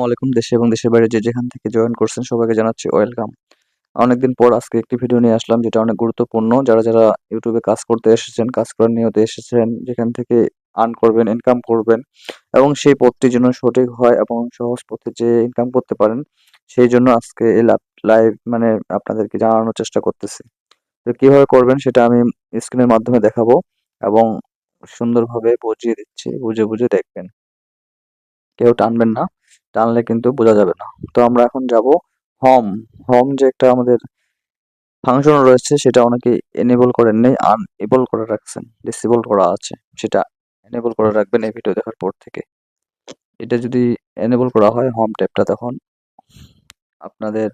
আসসালামু আলাইকুম দেশে এবং দেশের বাইরে যে যেখান থেকে জয়েন করছেন সবাইকে জানাচ্ছি ওয়েলকাম অনেকদিন পর আজকে একটি ভিডিও নিয়ে আসলাম যেটা অনেক গুরুত্বপূর্ণ। যারা যারা ইউটিউবে কাজ করতে এসেছেন, কাজ করার নিয়তে এসেছেন, যেখান থেকে আর্ন করবেন ইনকাম করবেন এবং সেই পথটি যেন সঠিক হয় এবং সহজ পথে যে ইনকাম করতে পারেন, সেই জন্য আজকে এই লাইভ মানে আপনাদেরকে জানানোর চেষ্টা করতেছি। তো কীভাবে করবেন সেটা আমি স্ক্রিনের মাধ্যমে দেখাবো এবং সুন্দরভাবে বুঝিয়ে দিচ্ছি, বুঝে বুঝে দেখবেন। কেউ টানবেন না। টানলে কিন্তু বোঝা যাবে না। তো আমরা এখন যাব হোম হোম যে একটা আমাদের ফাংশন রয়েছে, সেটা অনেকে এনেবল করেন নেই আনএবল করে রাখছেন ডিসেবল করা আছে। সেটা এনেবল করে রাখবেন এই ভিডিও দেখার পর থেকে। এটা যদি এনেবল করা হয় হোম ট্যাবটা তখন আপনাদের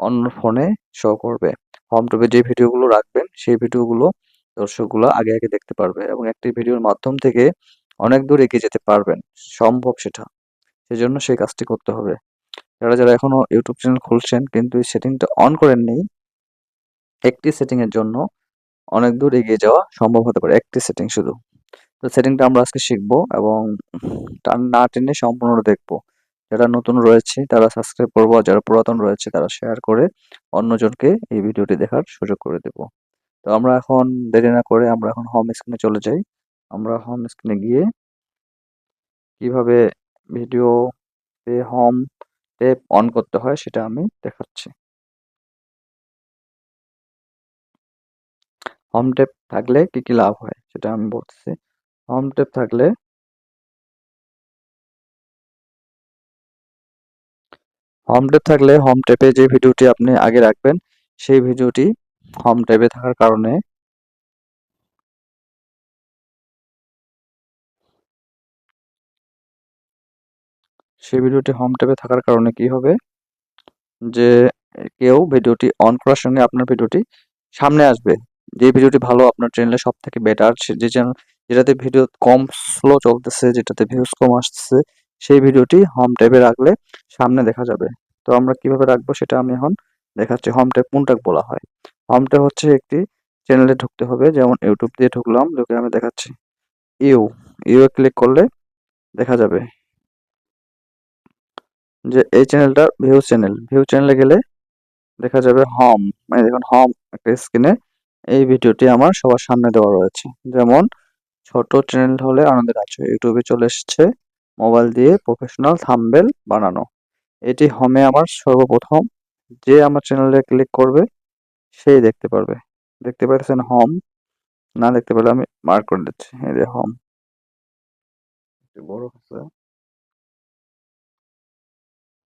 অন্য ফোনে শো করবে। হোম ট্যাবে যে ভিডিওগুলো রাখবেন, সেই ভিডিওগুলো দর্শকগুলো আগে আগে দেখতে পারবে এবং একটি ভিডিওর মাধ্যম থেকে অনেক দূর এগিয়ে যেতে পারবেন। সম্ভব সেটা। সেজন্য সেই কাজটি করতে হবে। যারা যারা এখনও ইউটিউব চ্যানেল খুলছেন কিন্তু এই সেটিংটা অন করেননি, একটি সেটিং এর জন্য অনেক দূর এগিয়ে যাওয়া সম্ভব হতে পারে। একটি সেটিং শুধু। তো সেটিংটা আমরা আজকে শিখব এবং টান না টেনে সম্পূর্ণ দেখব। যারা নতুন রয়েছে তারা সাবস্ক্রাইব করব আর যারা পুরাতন রয়েছে তারা শেয়ার করে অন্যজনকে এই ভিডিওটি দেখার সুযোগ করে দেব। তো আমরা এখন দেরি না করে আমরা এখন হোম স্ক্রিনে চলে যাই। আমরা হোম স্ক্রিনে গিয়ে কীভাবে ভিডিওতে হোম ট্যাব অন করতে হয়, সেটা আমি দেখাচ্ছি। হোম ট্যাব থাকলে কি কি লাভ হয়, সেটা আমি বলতেছি। হোম ট্যাব থাকলে হোম ট্যাব থাকলে হোম ট্যাবে যে ভিডিওটি আপনি আগে রাখবেন, সেই ভিডিওটি হোম ট্যাবে থাকার কারণে সেই ভিডিওটি হোম ট্যাবে থাকার কারণে কি হবে? যে কেউ ভিডিওটি অন করার সঙ্গে আপনার ভিডিওটি সামনে আসবে। যে ভিডিওটি ভালো আপনার চ্যানেলে সব থেকে বেটার যে চ্যানেল যেটাতে ভিডিও কম স্লো চলতেছে, যেটাতে ভিউজ কম আসতেছে, সেই ভিডিওটি হোম ট্যাবে রাখলে সামনে দেখা যাবে। তো আমরা কীভাবে রাখব সেটা আমি এখন দেখাচ্ছি। হোম ট্যাব কোনটা বলা হয়? হোম ট্যাব হচ্ছে একটি চ্যানেলে ঢুকতে হবে, যেমন ইউটিউব দিয়ে ঢুকলাম, ঢুকে আমি দেখাচ্ছি। ইউ ইউ ক্লিক করলে দেখা যাবে। যে এই চ্যানেলটা ভিউ চ্যানেল ভিউ চ্যানেলে গেলে দেখা যাবে হোম মানে দেখুন হোম একটা স্ক্রিনে এই ভিডিওটি আমার সবার সামনে দেওয়া রয়েছে। যেমন ছোট চ্যানেল হলে আনন্দের আছে ইউটিউবে চলে এসেছে মোবাইল দিয়ে প্রফেশনাল থাম্বেল বানানো। এটি হোমে আমার সর্বপ্রথম। যে আমার চ্যানেলে ক্লিক করবে, সেই দেখতে পারবে। দেখতে পাচ্ছেন হোম না দেখতে পেলে আমি মার্ক করে দিচ্ছি। এই যে হোম বড়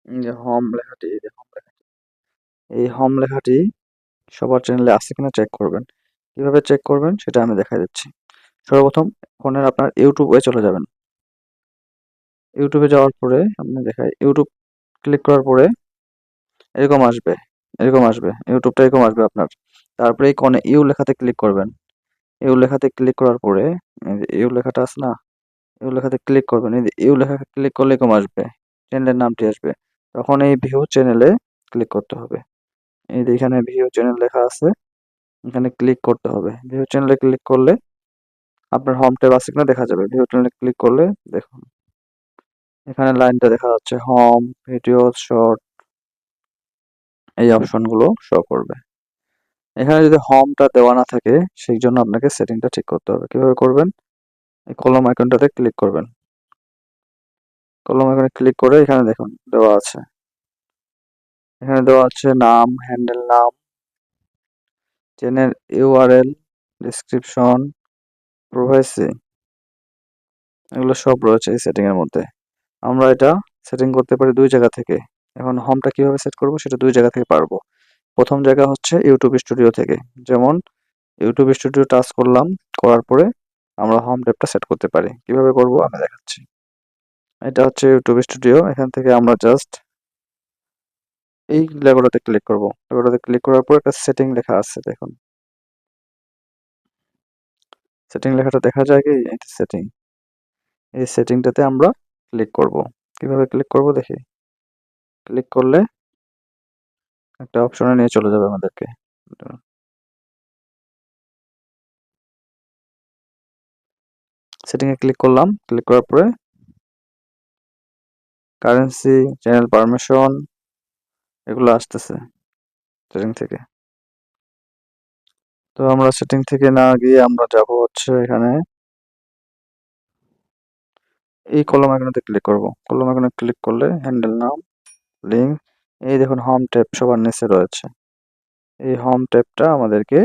যে হোম লেখাটি এই যে হোম লেখাটি এই হোম লেখাটি সবার চ্যানেলে আছে কিনা চেক করবেন। কীভাবে চেক করবেন সেটা আমি দেখা দিচ্ছি। সর্বপ্রথম ফোনের আপনার ইউটিউবে চলে যাবেন। ইউটিউবে যাওয়ার পরে আপনি দেখায় ইউটিউব ক্লিক করার পরে এরকম আসবে এরকম আসবে ইউটিউবটা এরকম আসবে আপনার। তারপরে এই কোণে ইউ লেখাতে ক্লিক করবেন। ইউ লেখাতে ক্লিক করার পরে ইউ লেখাটা আছে না, ইউ লেখাতে ক্লিক করবেন। এই ইউ লেখা ক্লিক করলে এরকম আসবে। চ্যানেলের নামটি আসবে। তখন এই ভিউ চ্যানেলে ক্লিক করতে হবে। এই এখানে ভিউ চ্যানেল লেখা আছে, এখানে ক্লিক করতে হবে। ভিউ চ্যানেলে ক্লিক করলে আপনার হোম ট্যাব আছে কিনা দেখা যাবে। ভিউ চ্যানেলে ক্লিক করলে দেখুন। এখানে লাইনটা দেখা যাচ্ছে হোম ভিডিও শর্ট এই অপশনগুলো শো করবে। এখানে যদি হোমটা দেওয়া না থাকে, সেই জন্য আপনাকে সেটিংটা ঠিক করতে হবে। কীভাবে করবেন? এই কলম আইকনটাতে ক্লিক করবেন। কলম এখানে ক্লিক করে এখানে দেখুন দেওয়া আছে। এখানে দেওয়া আছে নাম হ্যান্ডেল নাম চ্যানেল ইউআরএল ডিসক্রিপশন প্রাইভেসি এগুলো সব রয়েছে এই সেটিং এর মধ্যে। আমরা এটা সেটিং করতে পারি দুই জায়গা থেকে। এখন হোমটা কীভাবে সেট করব সেটা দুই জায়গা থেকে পারব। প্রথম জায়গা হচ্ছে ইউটিউব স্টুডিও থেকে। যেমন ইউটিউব স্টুডিও টাচ করলাম, করার পরে আমরা হোম ট্যাবটা সেট করতে পারি। কীভাবে করব? আমি দেখাচ্ছি। এটা হচ্ছে ইউটিউব স্টুডিও এখান থেকে আমরা জাস্ট এই লেগোটাতে ক্লিক করব। লেগোটাতে ক্লিক করার পর একটা সেটিং লেখা আছে, দেখুন। সেটিং লেখাটা দেখা যায় কি? সেটিং এই সেটিংটাতে আমরা ক্লিক করব। কীভাবে ক্লিক করব? দেখি। ক্লিক করলে একটা অপশনে নিয়ে চলে যাবে আমাদেরকে। সেটিংয়ে ক্লিক করলাম। ক্লিক করার পরে কারেন্সি চ্যানেল পারমিশন এগুলো আসতেছে সেটিং থেকে। তো আমরা সেটিং থেকে না গিয়ে আমরা যাব হচ্ছে এখানে। এই কলম আইকনেতে ক্লিক করব। কলম আইকনে ক্লিক করলে হ্যান্ডেল নাম লিঙ্ক এই দেখুন হোম ট্যাব সবার নিচে রয়েছে। এই হোম ট্যাবটা আমাদেরকে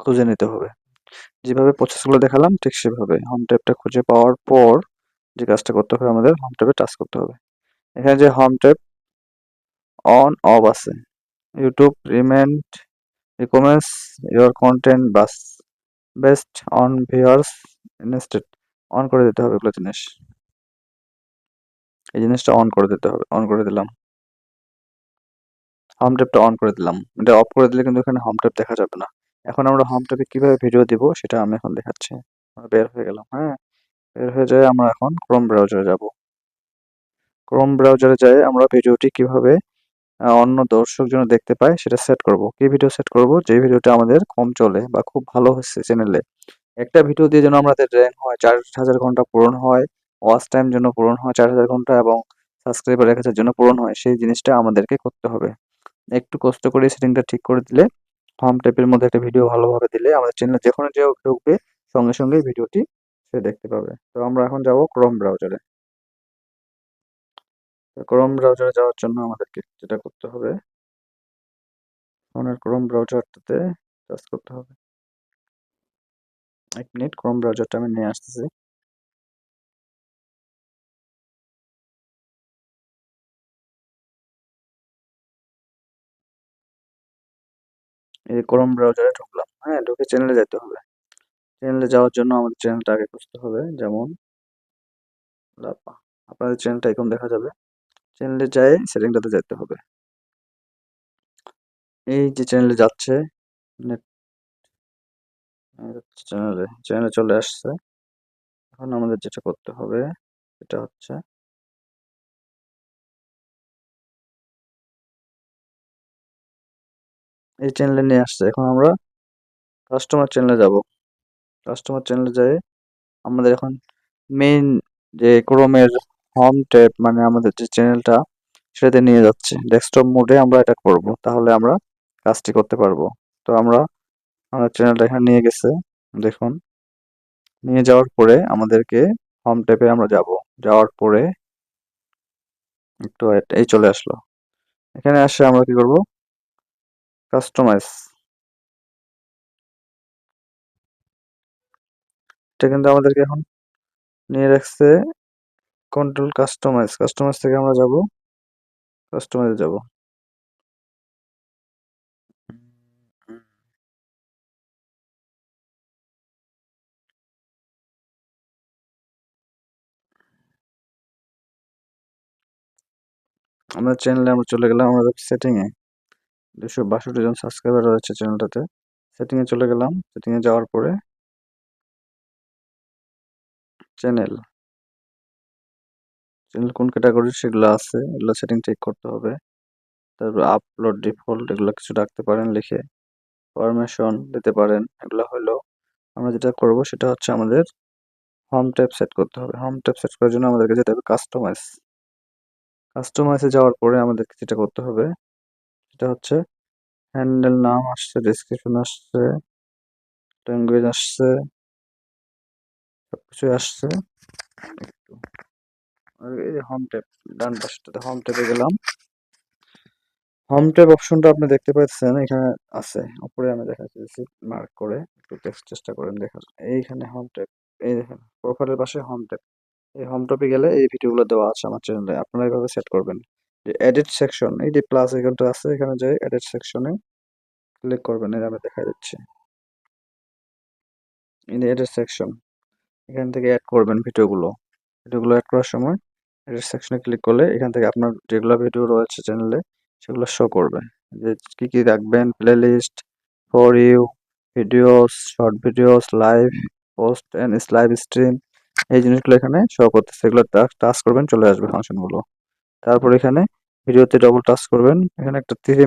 খুঁজে নিতে হবে। যেভাবে প্রসেসগুলো দেখালাম ঠিক সেভাবে। হোম ট্যাবটা খুঁজে পাওয়ার পর যে কাজটা করতে হবে, আমাদের হোম ট্যাবে টাচ করতে হবে। এখানে যে হোম ট্যাব অন অফ আছে। YouTube recommend recommends your content base based on viewers instead on করে দিতে হবে এগুলো জিনিস। এই জিনিসটা অন করে দিতে হবে অন করে দিলাম। হোম ট্যাবটা অন করে দিলাম। এটা অফ করে দিলে কিন্তু এখানে হোম ট্যাব দেখা যাবে না। এখন আমরা হোম ট্যাবে কীভাবে ভিডিও দিব, সেটা আমি এখন দেখাচ্ছি। বের হয়ে গেলাম হ্যাঁ? বের হয়ে যায় আমরা এখন ক্রোম ব্রাউজারে যাব। ক্রোম ব্রাউজারে যাই আমরা ভিডিওটি কীভাবে অন্য দর্শক যেন দেখতে পায় সেটা সেট করব। কি ভিডিও সেট করব? যে ভিডিওটা আমাদের কম চলে বা খুব ভালো হচ্ছে চ্যানেলে একটা ভিডিও দিয়ে যেন আমাদের র্যাঙ্ক হয় চার হাজার ঘণ্টা পূরণ হয় ওয়াচ টাইম জন্য পূরণ হয় চার হাজার ঘণ্টা এবং সাবস্ক্রাইবার এক হাজার জন্য পূরণ হয়, সেই জিনিসটা আমাদেরকে করতে হবে। একটু কষ্ট করে সেটিংটা ঠিক করে দিলে হোম ট্যাবের মধ্যে একটা ভিডিও ভালোভাবে দিলে আমাদের চ্যানেলে যখন যে ঢুকবে, সঙ্গে সঙ্গে ভিডিওটি সে দেখতে পাবে। তো আমরা এখন যাব ক্রোম ব্রাউজারে ক্রোম ব্রাউজারে যাওয়ার জন্য আমাদেরকে যেটা করতে হবে ফোনের ক্রোম ব্রাউজারটাতে টাচ করতে হবে। এক মিনিট ক্রোম ব্রাউজারটা আমি নিয়ে আসতেছি। এই ক্রোম ব্রাউজারে ঢুকলাম। হ্যাঁ ঢুকে চ্যানেলে যেতে হবে। চ্যানেলে যাওয়ার জন্য আমাদের চ্যানেলটা আগে খুঁজতে হবে, যেমন আপনাদের চ্যানেলটা এখন দেখা যাবে। চ্যানেলে যাই সেটিংটাতে যেতে হবে। এই যে চ্যানেলে যাচ্ছে নেট চ্যানেলে চ্যানেলে চলে আসছে। এখন আমাদের যেটা করতে হবে, সেটা হচ্ছে এই চ্যানেলে নিয়ে আসছে। এখন আমরা কাস্টমার চ্যানেলে যাব। কাস্টমার চ্যানেলে যাই, আমাদের এখন মেইন যে ক্রোমের হোম ট্যাব মানে আমাদের যে চ্যানেলটা সেটাতে নিয়ে যাচ্ছে। ডেস্কটপ মোডে আমরা এটা করব, তাহলে আমরা কাজটি করতে পারব। তো আমরা, আমাদের চ্যানেলটা এখানে নিয়ে গেছে, দেখুন। নিয়ে যাওয়ার পরে আমাদেরকে হোম ট্যাবে আমরা যাব। যাওয়ার পরে একটু এই চলে আসলো। এখানে আসে আমরা কি করব? কাস্টমাইজ এটা কিন্তু আমাদেরকে এখন নিয়ে রাখছে কন্ট্রোল কাস্টমাইজ কাস্টমাইজ থেকে আমরা যাব। কাস্টমাইজ যাব। আমাদের চ্যানেলে আমরা চলে গেলাম আমাদের সেটিং এ। দুশো বাষট্টি জন সাবস্ক্রাইবার রয়েছে চ্যানেলটাতে সেটিং এ চলে গেলাম। সেটিং এ যাওয়ার পরে চ্যানেল চ্যানেল কোন ক্যাটাগরির সেগুলো আছে? এগুলো সেটিং ঠিক করতে হবে। তারপর আপলোড ডিফল্ট এগুলো কিছু রাখতে পারেন, লিখে পারমিশন দিতে পারেন। এগুলো হলো আমরা যেটা করব সেটা হচ্ছে আমাদের হোম ট্যাব সেট করতে হবে। হোম ট্যাব সেট করার জন্য আমাদেরকে যেতে হবে কাস্টমাইজ কাস্টমাইজে যাওয়ার পরে আমাদেরকে যেটা করতে হবে, সেটা হচ্ছে হ্যান্ডেল নাম আসছে ডেসক্রিপশন আসছে ল্যাঙ্গুয়েজ আসছে সবকিছু আসছে। একটু। এই যে হোম ট্যাব ডান পাশটাতে হোম ট্যাবে গেলাম। হোম ট্যাব অপশনটা আপনি দেখতে পাচ্ছেন, এখানে আছে। উপরে আমি দেখাচ্ছি মার্ক করে, একটু টেক্সট চেষ্টা করেন দেখার। এইখানে হোম ট্যাব এই দেখেন প্রোফাইলের পাশে হোম ট্যাব এই হোম ট্যাবে গেলে এই ভিডিওগুলো দেওয়া আছে আমার চ্যানেলে আপনারা এইভাবে সেট করবেন। যে এডিট সেকশন এই যে প্লাস আইকনটা আছে, এখানে যাই এডিট সেকশনে ক্লিক করবেন যে আমি দেখা যাচ্ছে যে এডিট সেকশন এখান থেকে অ্যাড করবেন ভিডিওগুলো। ভিডিওগুলো অ্যাড করার সময় এডিট সেকশনে ক্লিক করলে এখান থেকে আপনার যেগুলো ভিডিও রয়েছে চ্যানেলে সেগুলো শো করবে। যে কি কি রাখবেন playlist for you videos short videos live post and live stream এই জিনিসগুলো এখানে শো করতেছে। এগুলো টাচ করবেন, চলে আসবে ফাংশনগুলো তারপর এখানে ভিডিওতে ডবল টাচ করবেন। এখানে একটা তীর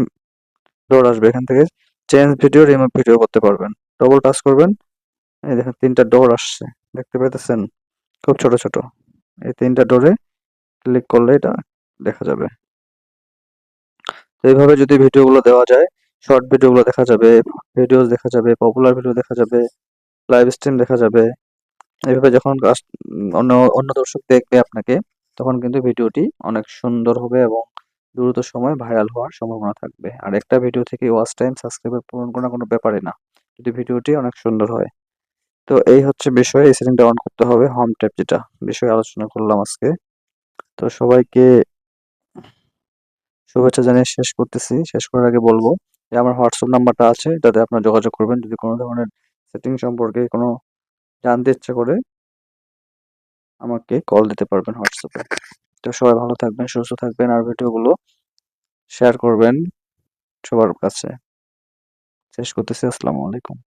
ডোর আসবে। এখান থেকে চেঞ্জ ভিডিও রিমুভ ভিডিও করতে পারবেন। ডবল টাচ করবেন। এই দেখেন, তিনটা ডোর আসছে। দেখতে পেতেছেন খুব ছোট ছোট। এই তিনটা ডোরে ক্লিক করলে এটা দেখা যাবে। এইভাবে যদি ভিডিওগুলো দেওয়া যায় শর্ট ভিডিওগুলো দেখা যাবে ভিডিওস দেখা যাবে পপুলার ভিডিও দেখা যাবে লাইভ স্ট্রিম দেখা যাবে, এইভাবে যখন অন্য অন্য দর্শক দেখবে আপনাকে, তখন কিন্তু ভিডিওটি অনেক সুন্দর হবে এবং দ্রুত সময় ভাইরাল হওয়ার সম্ভাবনা থাকবে। আর একটা ভিডিও থেকে ওয়াচ টাইম সাবস্ক্রাইবার পূরণ করা কোনো ব্যাপারই না। যদি ভিডিওটি অনেক সুন্দর হয়। তো এই হচ্ছে বিষয়, এই সেটিংটা অন করতে হবে হোম ট্যাব যেটা বিষয় আলোচনা করলাম আজকে। তো সবাইকে শুভেচ্ছা জানিয়ে শেষ করতেছি, শেষ করার আগে বলব যে আমার হোয়াটসঅ্যাপ নাম্বারটা আছে তাতে আপনারা যোগাযোগ করবেন। যদি কোনো ধরনের সেটিং সম্পর্কে কোনো জানতে ইচ্ছা করে আমাকে কল দিতে পারবেন হোয়াটসঅ্যাপে তো সবাই ভালো থাকবেন, সুস্থ থাকবেন, আর ভিডিওগুলো শেয়ার করবেন সবার কাছে। শেষ করতেছি, আসসালামু আলাইকুম।